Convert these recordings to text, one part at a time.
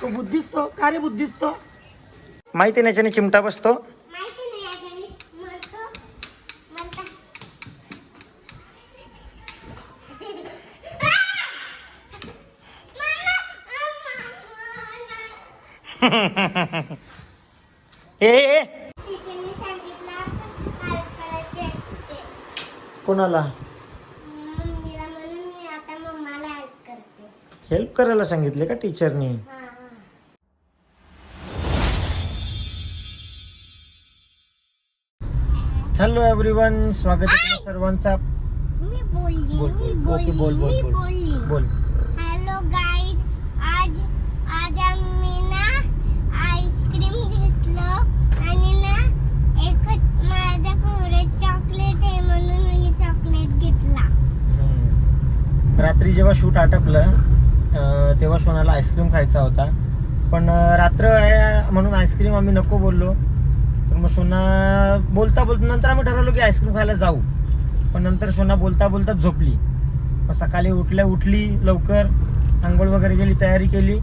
तो बुद्धिस्तो का रे बुद्धिस्तो? माहिती नाही याच्याने चिमटा बसतो. ए ए, ए. तिने सांगितलं हेल्प करायची असते. कोणाला मम्मीला म्हणून मी आता मम्माला हेल्प करते हेल्प करायला सांगितले का टीचरनी हॅलो एव्हरीवन स्वागत आहे सर्वांचा. मी बोलली बोल मी बोल. ओके बोल बोल बोल. बोलली. बोल. हॅलो गाईज आज आज आम्ही ना आईस्क्रीम घेतलं आणि ना एकच माझा फेवरेट चॉकलेट आहे म्हणून मी चॉकलेट घेतला. रात्री जेव्हा शूट आटपलं तेव्हा सोनाला आईस्क्रीम खायचा होता. पण रात्र आहे म्हणून आईस्क्रीम आम्ही नको बोललो. तर मग सोना बोलता बोलता नंतर आम्ही ठरवलं की आईस्क्रीम खायला जाऊ. पण नंतर सोना बोलता बोलता झोपली. मग सकाळी उठल्या उठली लवकर आंघोळ वगैरे गेली तयारी केली.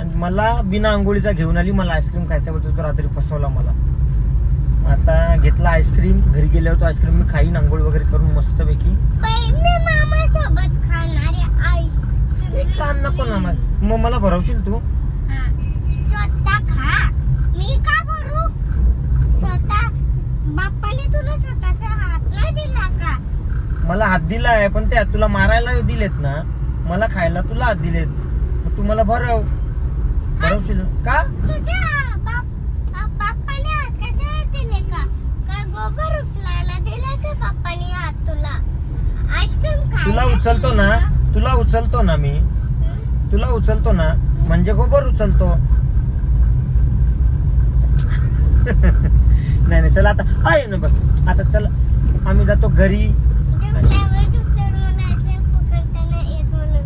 आणि मला बिना आंघोळीचा घेऊन आली मला आईस्क्रीम खायचा बोलतो तो रात्री फसवला मला. आता घेतला आईस्क्रीम घरी गेल्यावर तो आईस्क्रीम मी खाईन आंघोळ वगैरे करून मस्तपैकी. मी एक कान नको ना मग मग मला भरवशील तू? हा. स्वतः खा. मी का भरू? स्वतः बाप्पाने तुला स्वतःचा हात नाही दिला का? मला हात दिला आहे पण त्या तुला मारायला दिलेत ना. मला खायला तुला हात दिलेत. मग तू मला भरव. भरवशील? का? तुझ्या बाप बाप्पाने हात कशाला दिले का? का गोबर उचलायला दिले का बाप्पाने हात तुला? आईस्क्रीम तुला उचलतो ना? तुला उचलतो ना मी? तुला उचलतो ना म्हणजे गोबर उचलतो. नाही नाही चला आता. आहे ना बघ. आता चल. आम्ही जातो घरी. झोपल्यावर झोपल्यावर मला असं पकडता नाही येत म्हणून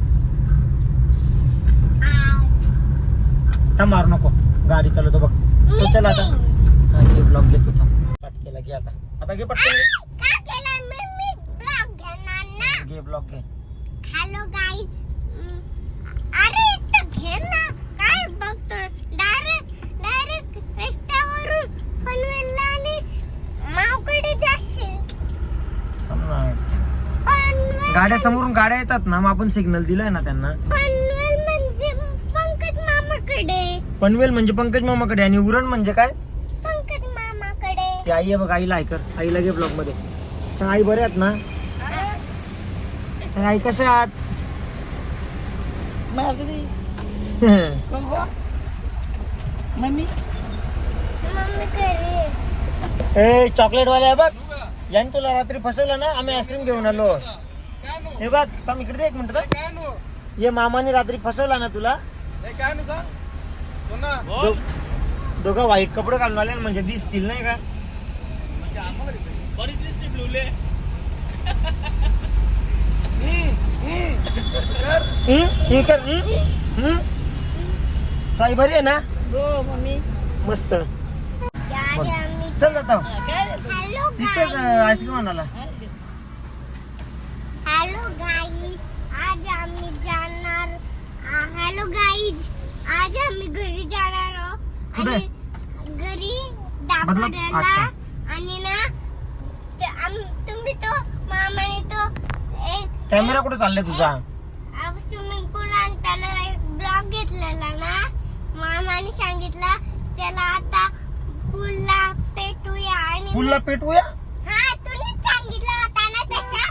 आ, थांब मारू नको. गाडी चालवतो बघ. चल आता. घे ब्लॉक घेतो थांब. स्टार्ट केला घे आता. आता घे पटकन. घे ब्लॉक घे. गाई अरे घे ना. काय बघतो डायरेक्ट डायरेक्ट रस्त्यावरून पनवेलला आणि मावकडे जाशील. गाड्या समोरून गाड्या येतात ना मग आपण सिग्नल दिलाय ना त्यांना. पनवेल म्हणजे पंकज मामाकडे. पनवेल म्हणजे पंकज मामाकडे आणि उरण म्हणजे काय? पंकज मामाकडे. ते आई आहे बघ आईला ऐकर आईला घे ब्लॉकमध्ये. आई बरे आहेत ना? सांग आई कसे आहात मम्मी ए चॉकलेट वाले बघ. याने तुला रात्री फसवलं ना आम्ही आईस्क्रीम घेऊन आलो. हे बघ थांब इकडे दे एक मिनिट. ये मामाने रात्री फसवला ना तुला. दोघं वाईट कपडे घालून आले ना, म्हणजे दिसतील नाही का? हम्म? हे? कर? साई बरी आहे ना? हो मम्मी. मस्त. चल आता गाई. आईस्क्रीम आणाला हॅलो गाई. आज आम्ही जाणार हॅलो गाईज आज आम्ही घरी जाणार घरी मतलब? दापोड्याला अच्छा. आणि ना ते आम- तुम्ही तो मामाने तो एक कॅमेरा कुठे चाललाय तुझा? स्विमिंग पूल आणताना एक ब्लॉग घेतलेला ना. मामाने सांगितलं चला आता पूलला पेटूया आणि पूलला पेटवूया हा तुम्ही सांगितलं होता ना तसा.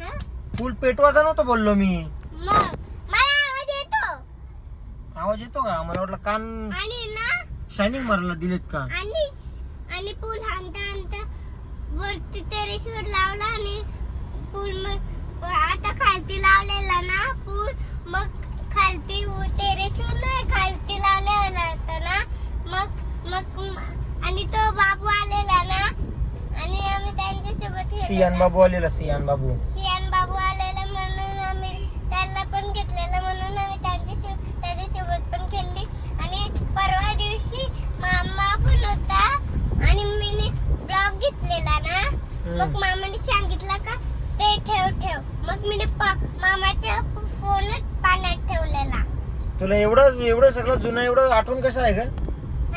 हा? पूल पेटवायचा नव्हतं बोललो मी. मग मला आवाज येतो? आवाज येतो का? मला वाटलं कान आणि ना? शायनिंग मारायला दिलेत का? आणि आणि पूल हाणता हाणता वरती टेरेसवर लावला आणि पूल मग आता खालती लावलेला ना पूल मग खालती टेरेसवर नाही खालती लावलेला होता ना. मग मग म- आणि तो बाबू आलेला ना. आणि आम्ही त्यांच्यासोबत सियान. बाबू आलेला सियान बाबू. सियान बाबू आलेला म्हणून आम्ही त्याला पण घेतलेलं म्हणून आम्ही त्यांच्यासोबत त्याच्यासोबत पण खेळली. आणि परवा दिवशी मामा पण होता आणि मीने ब्लॉग घेतलेला ना. मग मामाने सांगितलं का ते ठेव ठेव. मग मी मामाचा फोन पाण्यात ठेवला तुला एवढं एवढं सगळं जुनं एवढं आठवण कसं आहे का?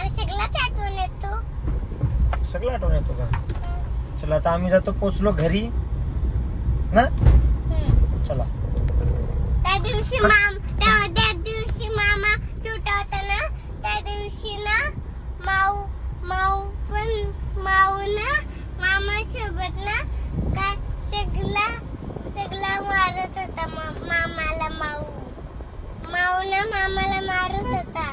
सगळंच आठवण येतो. सगळं आठवण येतो का? चला आता आम्ही जातो पोचलो घरी. ना. चला. त्या दिवशी माम त्या त्या दिवशी मामा छोटा होता ना? त्या दिवशी ना माऊ माऊ पण माऊ ना मामा सोबत ना सगळा सगळा मारत होता मामाला माऊ. माऊ ना मामाला मारत होता.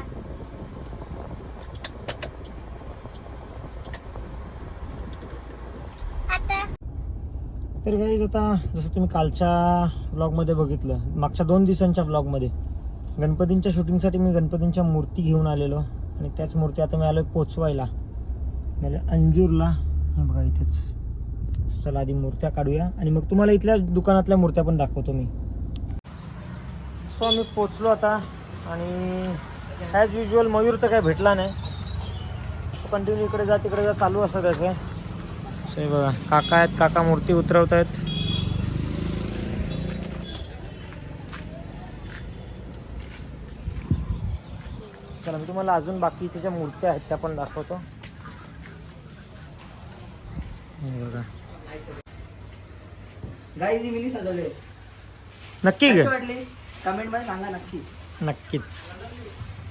तर काही आता जसं तुम्ही कालच्या व्लॉगमध्ये बघितलं मागच्या दोन दिवसांच्या व्लॉगमध्ये गणपतींच्या शूटिंगसाठी मी गणपतींच्या मूर्ती घेऊन आलेलो. आणि त्याच मूर्ती आता मी आलो पोचवायला. म्हणजे अंजूरला. हे बघा इथेच. चला आधी मूर्त्या काढूया. आणि मग तुम्हाला इथल्या दुकानातल्या मूर्त्या पण दाखवतो मी. सो आम्ही पोचलो आता. आणि ॲज युजल मयूर तर काय भेटला नाही. कंटिन्यू इकडे जा तिकडे जा चालू असतं त्याचं. असं हे बघा काका आहेत काका मूर्ती उतरवत आहेत. चला मी तुम्हाला अजून बाकी इथे ज्या मूर्त्या आहेत त्या पण दाखवतो. बघा. गाई जी मिनी सजवले नक्की ग? वाटली? कमेंटमध्ये सांगा नक्की. नक्कीच.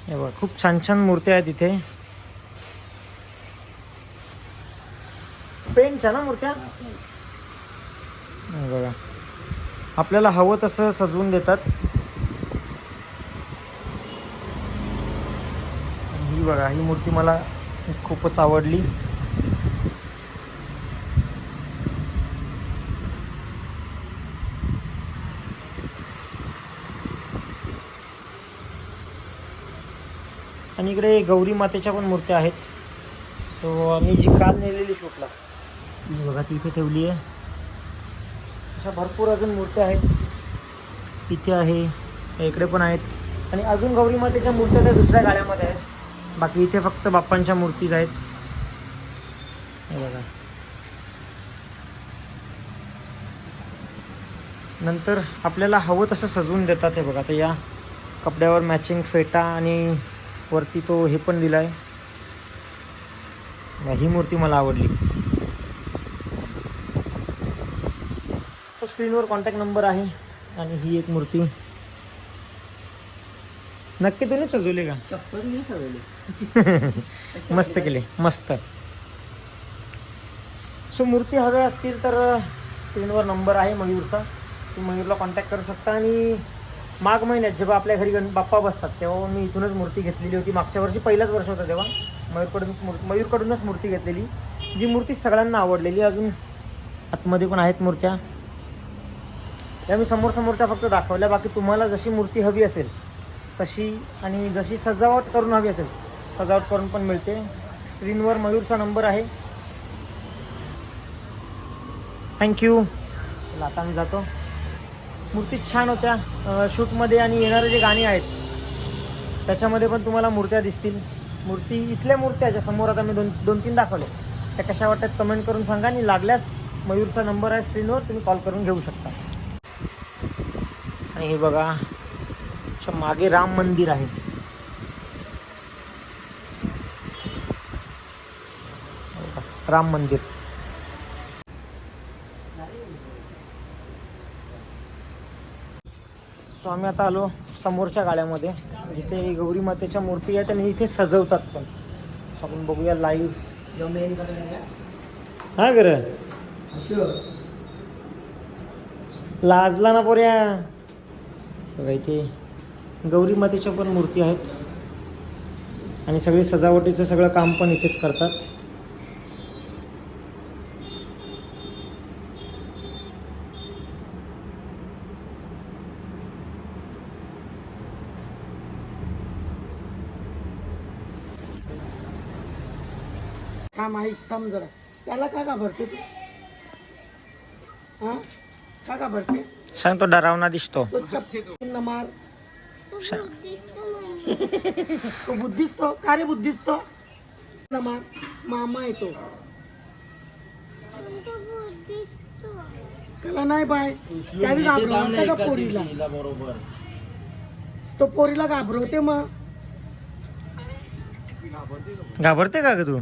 हे बघा खूप छान छान मूर्त्या आहेत इथे. पेंटच्या ना मूर्त्या? हे बघा. आपल्याला हवं तसं सजवून देतात. ही बघा ही मूर्ती मला खूपच आवडली. आणि इकडे गौरी मातेच्या पण मूर्त्या आहेत. सो आम्ही जी काल नेलेली शूटला ती बघा ती इथे ठेवली आहे. अशा भरपूर अजून मूर्त्या आहेत. इथे आहे इकडे पण आहेत. आणि अजून गौरी मातेच्या मूर्त्या त्या दुसऱ्या गाड्यामध्ये आहेत. बाकी इथे फक्त बाप्पांच्या मूर्तीज आहेत. हे बघा. नंतर आपल्याला हवं तसं सजवून देतात हे बघा. आता या कपड्यावर मॅचिंग फेटा आणि वरती तो हे पण दिलाय. ही मूर्ती मला आवडली. तो स्क्रीनवर कॉन्टॅक्ट नंबर आहे आणि ही एक मूर्ती. नक्की तुम्ही सजवले का? सजवली. मस्त केले मस्त. सो मूर्ती हव्या असतील तर स्क्रीनवर नंबर आहे मयूरचा. तुम्ही मयूरला कॉन्टॅक्ट करू शकता आणि माघ महिन्यात जेव्हा आपल्या घरी गण बाप्पा बसतात तेव्हा मी इथूनच मूर्ती घेतलेली होती. मागच्या वर्षी पहिलाच वर्ष होतं तेव्हा. मयूरकडून मूर् मयूरकडूनच मूर्ती घेतलेली. जी मूर्ती सगळ्यांना आवडलेली. अजून आतमध्ये पण आहेत मूर्त्या. त्या मी समोर समोरच्या फक्त दाखवल्या. बाकी तुम्हाला जशी मूर्ती हवी असेल तशी आणि जशी सजावट करून हवी असेल सजावट करून पण मिळते. स्क्रीनवर मयूरचा नंबर आहे. थँक्यू आता आम्ही जातो. मूर्ती छान होत्या. शूटमध्ये आणि येणारे जे गाणी आहेत त्याच्यामध्ये पण तुम्हाला मूर्त्या दिसतील. मूर्ती इथल्या मूर्त्या ज्या समोर आता मी दोन दोन तीन दाखवले त्या कशा वाटतात कमेंट करून सांगा आणि लागल्यास मयूरचा नंबर आहे स्क्रीनवर तुम्ही कॉल करून घेऊ शकता. आणि हे बघा च्या मागे राम मंदिर आहे. राम मंदिर. आम्ही आता आलो समोरच्या गाड्यामध्ये. जिथे गौरी मातेच्या मूर्ती आहेत आणि इथे सजवतात पण. आपण बघूया लाईव्ह हा गर लाजला ना पोऱ्या. सगळं इथे गौरी मातेच्या पण मूर्ती आहेत. आणि सगळे सजावटीचं सगळं काम पण इथेच करतात. थांब ऐक थांब जरा. त्याला का घाबरते तू? हा? का घाबरते? सांग तो डरावना दिसतो. तो चप्पल मार. तो बुद्धिस्त तो का रे बुद्धिस्त? मार. मामा येतो. त्याला नाही बाय. त्यावेळी घाबरवायचं का पोरीला. तो पोरीला घाबरवते मग. घाबरते का ग तू?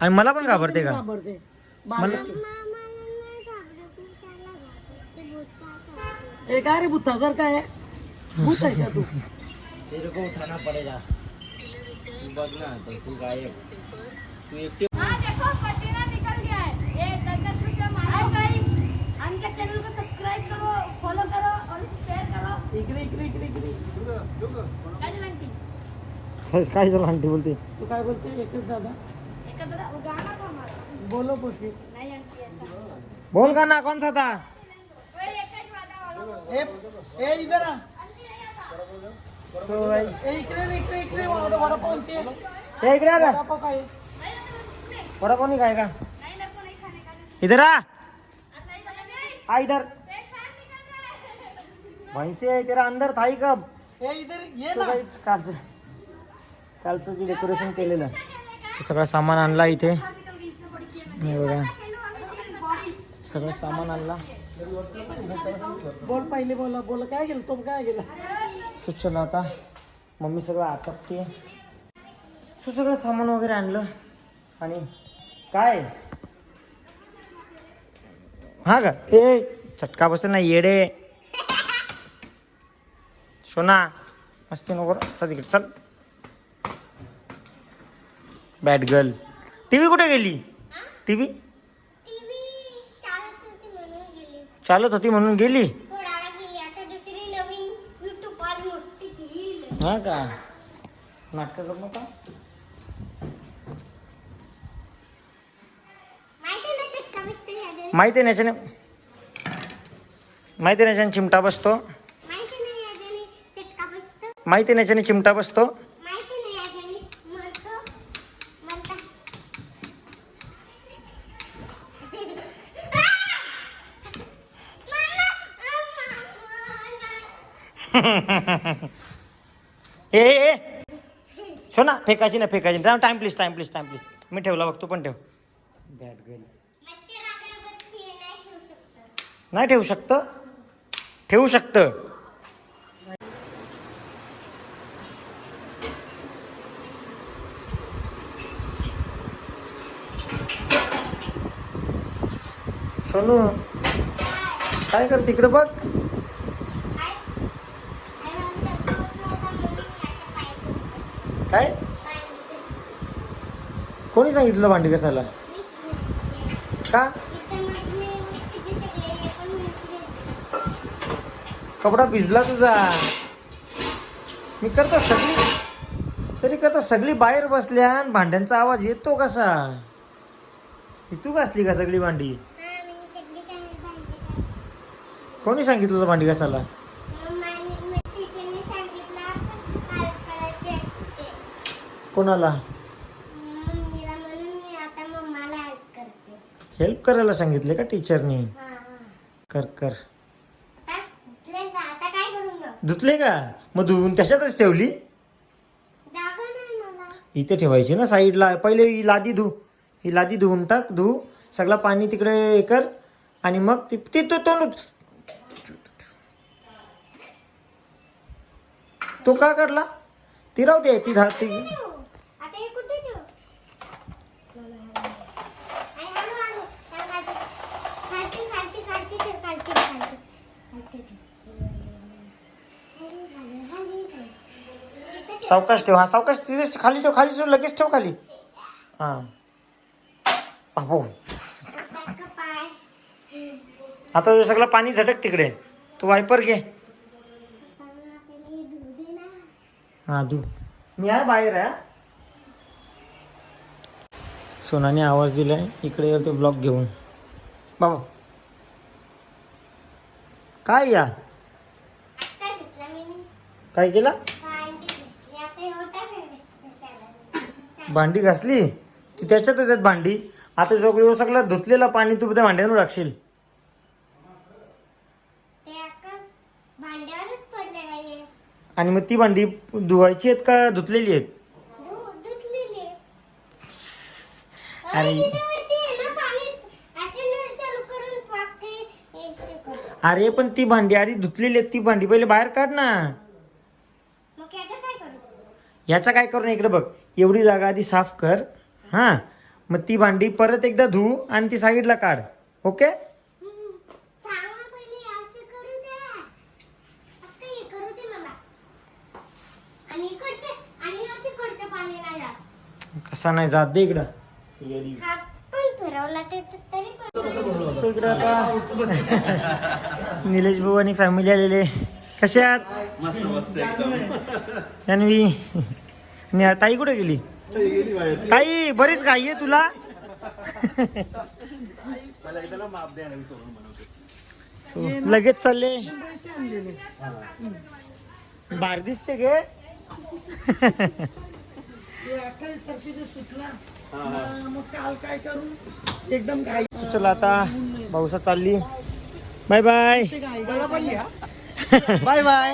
आणि मला पण घाबरते का? घाबरते. बारीक. मामाला नाही घाबरत मी त्याला घाबरते भूतासारखं. हे काय रे बुत्तासारखं आहे? भूत आहे का तू? तेरे को उठाना पड़ेगा तू बघ ना तर तू गायब तू एकटी इकडे इकडे इकडे इकडे. काय झालं आंटी? बोलते तू काय बोलते? एकच दादा. बोलो पुष्पी. बोल का ना कौन सा था? ए ए इधर आ. ए इकडे इकडे इकडे वडा वडापाव ते ये इकडे आ का वडापाव काय? वडापाव नहीं खाएगा इधर आ. आ इधर. वहीं से तेरा अंदर था ही कब? ए इधर ये ना. कालचं कालचं जे डेकोरेशन केलेलं. सगळं सामान आणला इथे. बघा. सगळं सामान आणला. बोल पहिले बोला बोला काय गेलं तो काय गेला सो चला आता. मम्मी सगळं आटपते सो सगळं सामान वगैरे आणलं. आणि काय? हा का? ए चटका बसतो ना येडे. सोना मस्ती नको चल तिकडे चल. बॅड गर्ल टीव्ही कुठे गेली? टीव्ही टीव्ही चालत होती म्हणून गेली. हा का? नाटक करू नका माहिती ना चटका बसते ह्याच्याने? माहिती आहे ना याच्याने माहिती आहे ना याच्याने चिमटा बसतो. माहिती नाही याच्याने चिमटा बसतो माहिती नाही याच्याने मरतो मरता ए ए ए. सोना फेकायची ना फेकायची ना time please time please time please मी ठेवला बघ तू पण ठेव. बॅड गर्ल मच्छर अगरबत्ती नाही ठेवू शकतो. नाही ठेवू शकतं. ठेवू शकतं सोनू काय कर तिकडे बघ काय आणि मला चटका बसला होता म्हणून मी अशा पाय ठेवतो. काय पाय ठेवतो. कोणी सांगितलं भांडी कसाला का? कपडा भिजला तुझा. मी करतो सगळी. तरी करतो सगळी बाहेर बसल्या आणि भांड्यांचा आवाज येतो कसा? ही तू घासली का सगळी भांडी? कोणी सांगितलं तुला भांडी घासायला? कोणाला मम्मीला म्हणून मी आता मम्माला हेल्प करते हेल्प करायला सांगितले का टीचरनी कर कर. धुतले का? मग धुवून त्याच्यातच ठेवली? इथे ठेवायची ना साईडला. पहिले ही लादी धु. ही लादी धुवून टाक धु. सगळं पाणी तिकडे हे कर. आणि मग ती ती तो तो तो का काढला? ती राहू दे ती धा सावकाश ठेव. हा सावकाश तिथेच खाली ठेव. खाली ठेव. लगेच ठेव खाली. हा. बाबू. आता हे सगळं पाणी झटक तिकडे. तू वायपर घे. हे दे. मी आहे बाहेर आहे. सोनाने आवाज दिलाय. इकडे ये तो ब्लॉक घेऊन. बाबा. काय या? काय केला भांडी घेतली आता हे ओटा घासायला. भांडी घासली ती त्याच्यातच आहेत भांडी. आता सगळं सगळं धुतलेलं पाणी तू त्या भांड्यावर टाकशील आणि मग ती भांडी धुवायची आहेत का धुतलेली आहेत. अरे. पाणी ती भांडी अरे धुतलेली आहेत ती भांडी. पहिले बाहेर काढ ना. करू याचा काय करून इकडे बघ. एवढी जागा आधी साफ कर. हा. मग ती भांडी परत एकदा धु आणि ती साईडला काढ. ओके? करू करू कसा नाही जात दे इकडं. निलेश भाऊ आणि फॅमिली आलेले. आहात मस्त मस्त आणि ताई कुठे गेली? ताई बरीच घाई आहे तुला. So, लगेच चालले. बाहेर दिसते गे. एकदम चला आता पावसात चालली. Bye bye bye bye.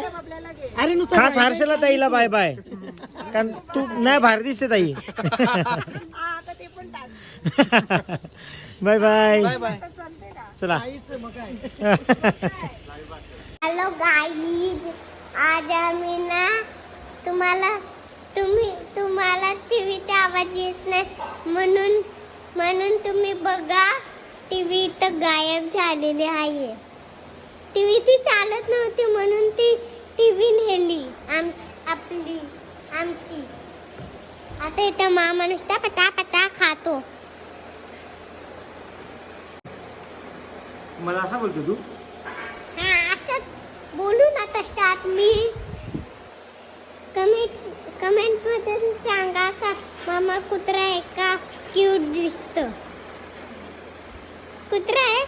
अरे नुसतं खास हर्षला ताईला बाय बाय. कारण तू नाही बाहेर दिसते ताई. Bye bye. बाय चला. आईच मग काय? हॅलो गाईज आज आम्ही ना तुम्हाला तुम्ही तुम्हाला टीव्हीचा आवाज येत नाही. म्हणून म्हणून तुम्ही बघा टीव्ही तर गायब झालेली आहे. टीव्ही ती चालत नव्हती म्हणून ती टीव्ही नेली. आम आपली आमची. आता इथं मामा नुसता पटा पटा खातो. मला असा बोलतो तू. हा असंच बोलू ना तशात मी. कमेंट कमेंटमध्ये सांगा का मामा कुत्रा आहे का क्यूट दिसत. कुत्रा आहे?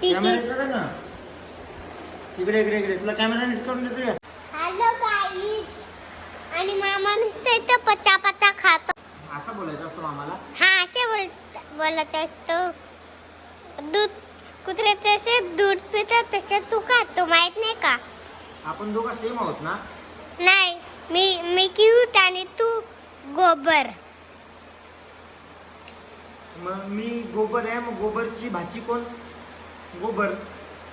ठीक आहे. इकडे इकडे इकडे. इकडे तुला कॅमेरा नीट करून देतो या. हॅलो गाईज आणि मामा नुसतं इथं पचा पचा खातो. असं बोलायचं असतं मामाला? हा असे बोल बोलत असतो. दूध कुत्रे तसे दूध पितात तसे तू खातो. माहीत नाही का? आपण दोघं सेम आहोत ना? नाही मी मी क्यूट आणि तू गोबर. मग मी गोबर आहे मग गोबरची भाजी कोण? गोबर.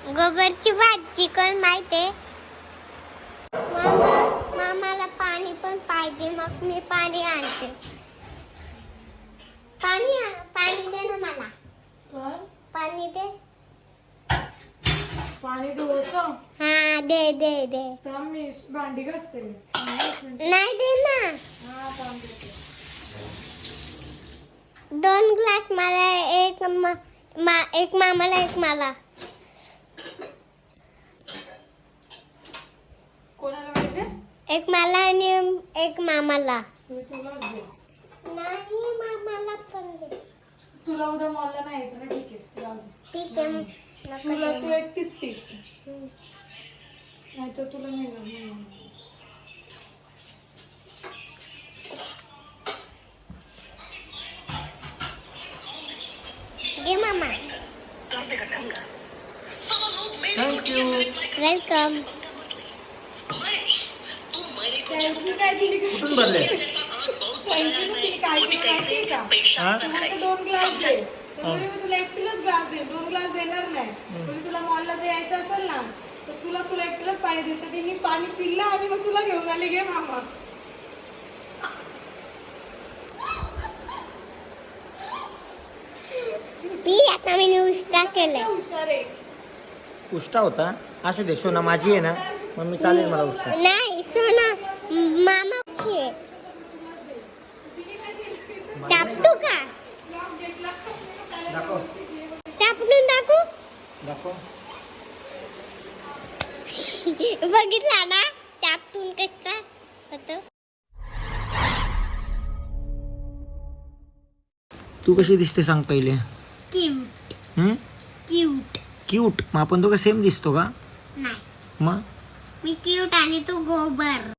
गोबरची भाजी कोण माहितीये मामा मामाला पाणी पण पाहिजे मग मी पाणी आणते. पाणी पाणी दे ना मला? पाणी दे. पाणी हा दे दे दे. तर मी भांडी घासते. नाही दे ना. दोन ग्लास मला एक मा, मा, एक मामाला एक मला कोणाला पाहिजे एक मला आणि एक मामाला मी तुलाच दे नाही मामाला पण दे तुला उद्या मॉलला नाही यायचं ना ठीक आहे जाऊ दे. ठीक आहे मग. नको तुला. तू एकटीच पी नाही तर तुला नाही. घे मामा थँक्यू वेलकम कुठून भरले? हा? दोन ग्लास दे तरी मी तुला एकटीलाच ग्लास दे दोन ग्लास देणार नाही तरी तुला मॉलला जर यायचं असेल ना तर तुला तुला एकटीलाच पाणी देते तर त्यांनी पाणी पिल्लं आणि मग तुला घेऊन आले घे मामा पी आता मी उष्टा केलंय. हुशार आहे? उष्टा होता. असू दे सोना माझी आहे ना. मग मी चालेल मला उष्टा. नाही सोना. मामाची आहे चापटू का? दाखव चापटून टाकू दाखव बघितला ना? चापटून कसा होतो तू कशी दिसते सांग पहिले? क्यूट हम्म क्यूट क्यूट मग आपण दोघं सेम दिसतो का? नाही. मग? मी क्यूट आणि तू गोबर.